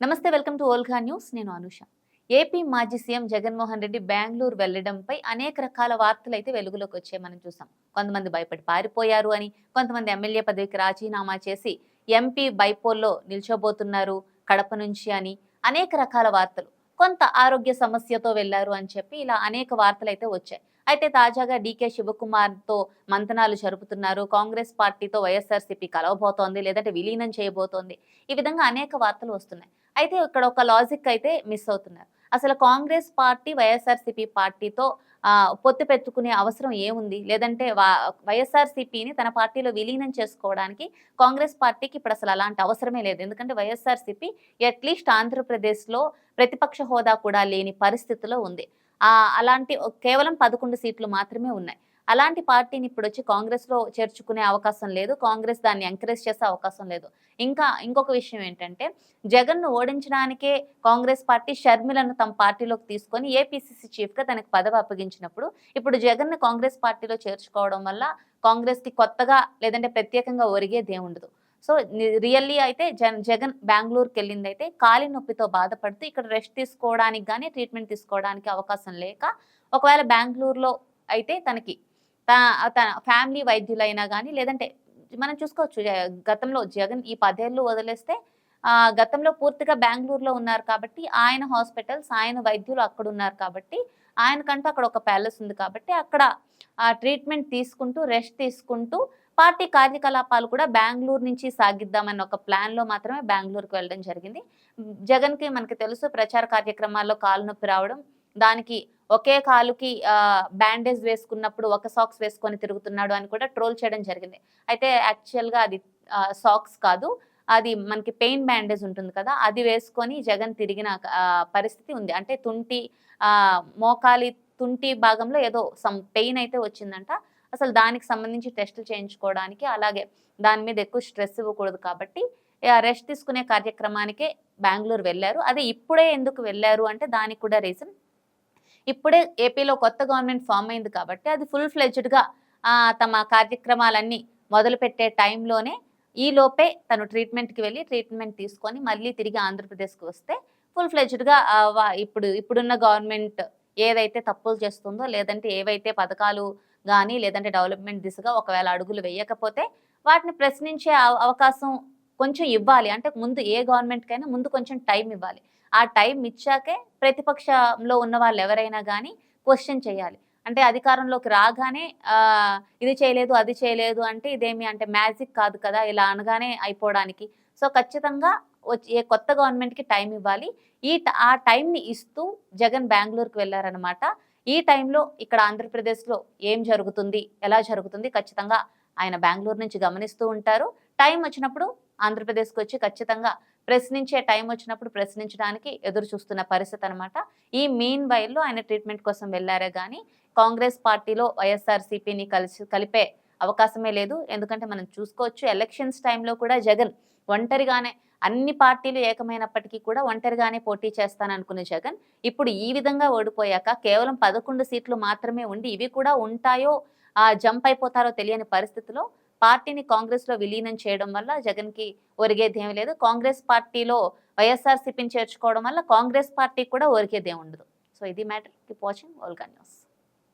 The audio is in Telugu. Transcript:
నమస్తే వెల్కమ్ టు ఓల్ఘా న్యూస్. నేను అనుష. ఏపీ మాజీ సీఎం జగన్మోహన్ రెడ్డి బెంగళూరు వెళ్ళడంపై అనేక రకాల వార్తలు అయితే వెలుగులోకి వచ్చాయి మనం చూసాం. కొంతమంది భయపడి పారిపోయారు అని కొంతమంది ఎమ్మెల్యే పదవికి రాజీనామా చేసి ఎంపీ బైపోల్లో నిల్చోబోతున్నారు కడప నుంచి అని అనేక రకాల వార్తలు. కొంత ఆరోగ్య సమస్యతో వెళ్ళారు అని చెప్పి ఇలా అనేక వార్తలు అయితే వచ్చాయి. అయితే తాజాగా డీకే శివకుమార్తో మంతనాలు జరుపుతున్నారు. కాంగ్రెస్ పార్టీతో వైఎస్ఆర్సీపీ కలవబోతోంది లేదంటే విలీనం చేయబోతోంది. ఈ విధంగా అనేక వార్తలు వస్తున్నాయి. అయితే ఇక్కడ ఒక లాజిక్ అయితే మిస్ అవుతున్నారు. అసలు కాంగ్రెస్ పార్టీ వైఎస్ఆర్సీపీ పార్టీతో పొత్తు పెట్టుకునే అవసరం ఏముంది? లేదంటే వైఎస్ఆర్సీపీని తన పార్టీలో విలీనం చేసుకోవడానికి కాంగ్రెస్ పార్టీకి ఇప్పుడు అసలు అలాంటి అవసరమే లేదు. ఎందుకంటే వైఎస్ఆర్సీపీ అట్లీస్ట్ ఆంధ్రప్రదేశ్లో ప్రతిపక్ష హోదా కూడా లేని పరిస్థితిలో ఉంది. అలాంటి కేవలం పదకొండు సీట్లు మాత్రమే ఉన్నాయి. అలాంటి పార్టీని ఇప్పుడు వచ్చి కాంగ్రెస్లో చేర్చుకునే అవకాశం లేదు. కాంగ్రెస్ దాన్ని ఎంకరేజ్ చేసే అవకాశం లేదు. ఇంకా ఇంకొక విషయం ఏంటంటే జగన్ను ఓడించడానికే కాంగ్రెస్ పార్టీ షర్మిలను తమ పార్టీలోకి తీసుకొని ఏపీసీసీ చీఫ్గా తనకు పదవి అప్పగించినప్పుడు ఇప్పుడు జగన్ను కాంగ్రెస్ పార్టీలో చేర్చుకోవడం వల్ల కాంగ్రెస్కి కొత్తగా లేదంటే ప్రత్యేకంగా ఒరిగేదే ఉండదు సో రియల్లీ అయితే జన్ జగన్ బెంగళూరుకి వెళ్ళింది అయితే కాలి నొప్పితో బాధపడుతూ ఇక్కడ రెస్ట్ తీసుకోవడానికి కానీ ట్రీట్మెంట్ తీసుకోవడానికి అవకాశం లేక ఒకవేళ బెంగళూరులో అయితే తనకి తన ఫ్యామిలీ వైద్యులైనా కానీ లేదంటే మనం చూసుకోవచ్చు గతంలో జగన్ ఈ పదేళ్ళు వదిలేస్తే గతంలో పూర్తిగా బెంగళూరులో ఉన్నారు కాబట్టి ఆయన హాస్పిటల్స్ ఆయన వైద్యులు అక్కడ ఉన్నారు కాబట్టి ఆయనకంటూ అక్కడ ఒక ప్యాలెస్ ఉంది కాబట్టి అక్కడ ట్రీట్మెంట్ తీసుకుంటూ రెస్ట్ తీసుకుంటూ పార్టీ కార్యకలాపాలు కూడా బెంగళూరు నుంచి సాగిద్దామన్న ఒక ప్లాన్లో మాత్రమే బెంగళూరుకు వెళ్ళడం జరిగింది. జగన్కి మనకి తెలుసు ప్రచార కార్యక్రమాల్లో కాలు నొప్పి రావడం దానికి ఒకే కాలుకి బ్యాండేజ్ వేసుకున్నప్పుడు ఒక సాక్స్ వేసుకొని తిరుగుతున్నాడు అని కూడా ట్రోల్ చేయడం జరిగింది. అయితే యాక్చువల్గా అది సాక్స్ కాదు. అది మనకి పెయిన్ బ్యాండేజ్ ఉంటుంది కదా అది వేసుకొని జగన్ తిరిగిన పరిస్థితి ఉంది. అంటే తుంటి మోకాలి తుంటి భాగంలో ఏదో సమ్ పెయిన్ అయితే వచ్చిందంట. అసలు దానికి సంబంధించి టెస్టులు చేయించుకోవడానికి అలాగే దాని మీద ఎక్కువ స్ట్రెస్ ఇవ్వకూడదు కాబట్టి రెస్ట్ తీసుకునే కార్యక్రమానికే బెంగళూరు వెళ్ళారు. అదే ఇప్పుడే ఎందుకు వెళ్ళారు అంటే దానికి కూడా రీజన్ ఇప్పుడే ఏపీలో కొత్త గవర్నమెంట్ ఫామ్ అయింది కాబట్టి అది ఫుల్ ఫ్లెజ్డ్గా తమ కార్యక్రమాలన్నీ మొదలుపెట్టే టైంలోనే ఈ లోపే తను ట్రీట్మెంట్కి వెళ్ళి ట్రీట్మెంట్ తీసుకొని మళ్ళీ తిరిగి ఆంధ్రప్రదేశ్కి వస్తే ఫుల్ ఫ్లెజ్డ్గా ఇప్పుడు ఇప్పుడున్న గవర్నమెంట్ ఏదైతే తప్పులు చేస్తుందో లేదంటే ఏవైతే పథకాలు కానీ లేదంటే డెవలప్మెంట్ దిశగా ఒకవేళ అడుగులు వేయకపోతే వాటిని ప్రశ్నించే అవకాశం కొంచెం ఇవ్వాలి. అంటే ముందు ఏ గవర్నమెంట్కైనా ముందు కొంచెం టైం ఇవ్వాలి. ఆ టైం ఇచ్చాకే ప్రతిపక్షంలో ఉన్న వాళ్ళు ఎవరైనా కానీ క్వశ్చన్ చేయాలి. అంటే అధికారంలోకి రాగానే ఇది చేయలేదు అది చేయలేదు అంటే ఇదేమి అంటే మ్యాజిక్ కాదు కదా ఇలా అనగానే అయిపోవడానికి. సో ఖచ్చితంగా ఏ కొత్త గవర్నమెంట్కి టైం ఇవ్వాలి. ఈ ఆ టైంని ఇస్తూ జగన్ బెంగళూరుకి వెళ్ళారనమాట ఈ టైంలో ఇక్కడ ఆంధ్రప్రదేశ్లో ఏం జరుగుతుంది ఎలా జరుగుతుంది ఖచ్చితంగా ఆయన బెంగళూరు నుంచి గమనిస్తూ ఉంటారు. టైం వచ్చినప్పుడు ఆంధ్రప్రదేశ్కి వచ్చి ఖచ్చితంగా ప్రశ్నించే టైం వచ్చినప్పుడు ప్రశ్నించడానికి ఎదురు చూస్తున్న పరిస్థితి అనమాట ఈ మెయిన్ వైల్లో ఆయన ట్రీట్మెంట్ కోసం వెళ్ళారే కానీ కాంగ్రెస్ పార్టీలో వైఎస్ఆర్సీపీని కలిసి కలిపే అవకాశమే లేదు. ఎందుకంటే మనం చూసుకోవచ్చు ఎలక్షన్స్ టైంలో కూడా జగన్ ఒంటరిగానే అన్ని పార్టీలు ఏకమైనప్పటికీ కూడా ఒంటరిగానే పోటీ చేస్తాననుకునే జగన్ ఇప్పుడు ఈ విధంగా ఓడిపోయాక కేవలం పదకొండు సీట్లు మాత్రమే ఉండి ఇవి కూడా ఉంటాయో జంప్ అయిపోతారో తెలియని పరిస్థితిలో పార్టీని కాంగ్రెస్లో విలీనం చేయడం వల్ల జగన్కి ఒరిగేది ఏమి లేదు. కాంగ్రెస్ పార్టీలో వైఎస్ఆర్సీపీని చేర్చుకోవడం వల్ల కాంగ్రెస్ పార్టీ కూడా ఒరిగేదే ఉండదు. సో ఇది matter. Keep watching. Olga news.